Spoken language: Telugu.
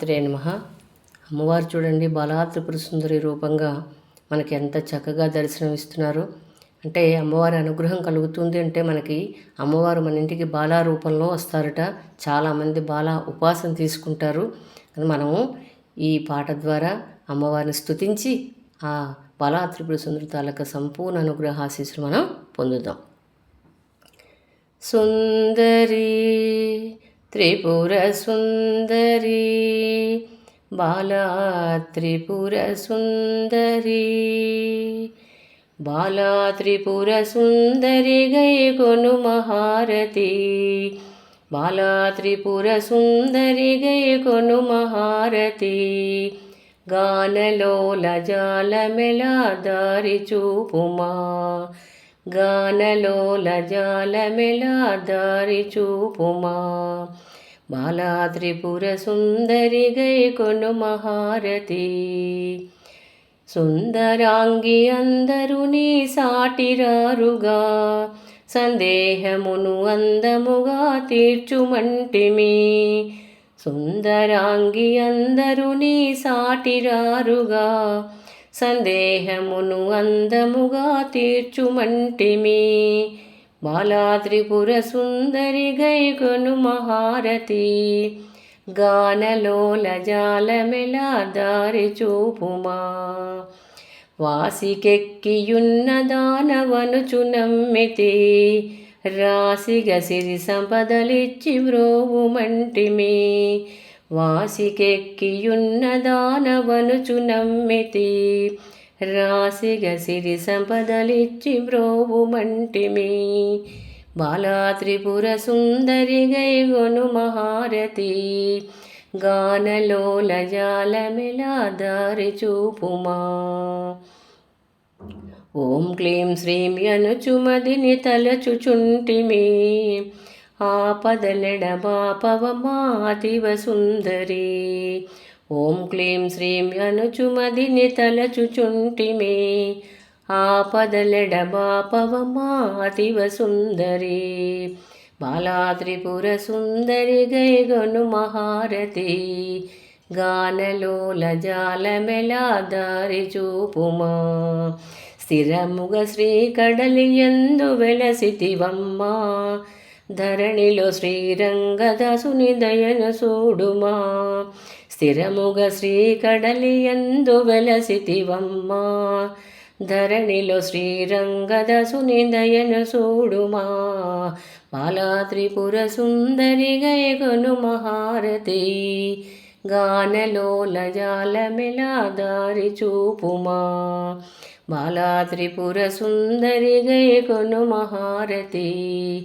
త్రే నమ. అమ్మవారు చూడండి బలాత్రిపుర సుందరి రూపంగా మనకి ఎంత చక్కగా దర్శనం ఇస్తున్నారు అంటే అమ్మవారి అనుగ్రహం కలుగుతుంది అంటే మనకి అమ్మవారు మన ఇంటికి బాలా రూపంలో వస్తారట. చాలామంది బాలా ఉపాసన తీసుకుంటారు. అది మనము ఈ పాట ద్వారా అమ్మవారిని స్తుతించి ఆ బలాత్రిపుర సుందరి తాలూకా సంపూర్ణ అనుగ్రహ ఆశీస్సులు మనం పొందుదాం. సుందరి త్రిపుర సుందరి బాలా త్రిపుర సుందరి బాలా త్రిపుర సుందరి గై కొను మహారతి బాలా త్రిపుర సుందరి గై కొను మహారతి గానలోల జాలమెలా దారి చూపుమా. గానలోల బాలా త్రిపుర సుందరి గై కొను మహారతి సుందరాంగి అందరు నీ సాటిరారుగా. సందేహమును అందముగా తీర్చుమంటిమి. సుందరాంగి అందరు నీ సాటిరారుగా. సందేహమును అందముగా తీర్చుమంటిమి. బాలాత్రిపుర సుందరి గైకొను మహారతి గానలోల జాలమెలా దారి చూపుమా. వాసికెక్కియున్న దానవనుచు నమ్మితే. రాసిగ సిరి సంపదలిచ్చి మ్రోవుమంటిమి. వాసికెక్కియున్న దానవనుచు నమ్మితి. రాసిగ సిరి సంపదలిచ్చి బ్రోవుమంటిమి బాలా త్రిపుర సుందరి గైగొను మహారతి. గానలోల జాలమిలా దారి చూపుమా. ఓం క్లీం శ్రీం యనుచుమదిని తలచుచుంటిమి. ఆపదలెడబాపవమాతివ సుందరి ఓం క్లీం శ్రీం అనుచుమదిని తలచుచుంటిమే. ఆపదలెడబాపవమాతివ సుందరి బాలా సుందరి గైగొను మహారతి గానలోల జాలమెలా దారి చూపుమా. స్థిరముగ శ్రీ కడలి ఎందు వెలసితివమ్మా. ధరణిలో శ్రీరంగదాసుని దయన సూడుమా. స్థిరముగ శ్రీకడలియందు కడలి వెలసితివమ్మా. ధరణిలో శ్రీరంగదాసుని దయన సూడుమా. బాలా త్రిపుర సుందరి గయగను మహారతి గానలోల జాలమెలా దారి చూపుమా. బాలా త్రిపుర సుందరి గయగొను మహారతి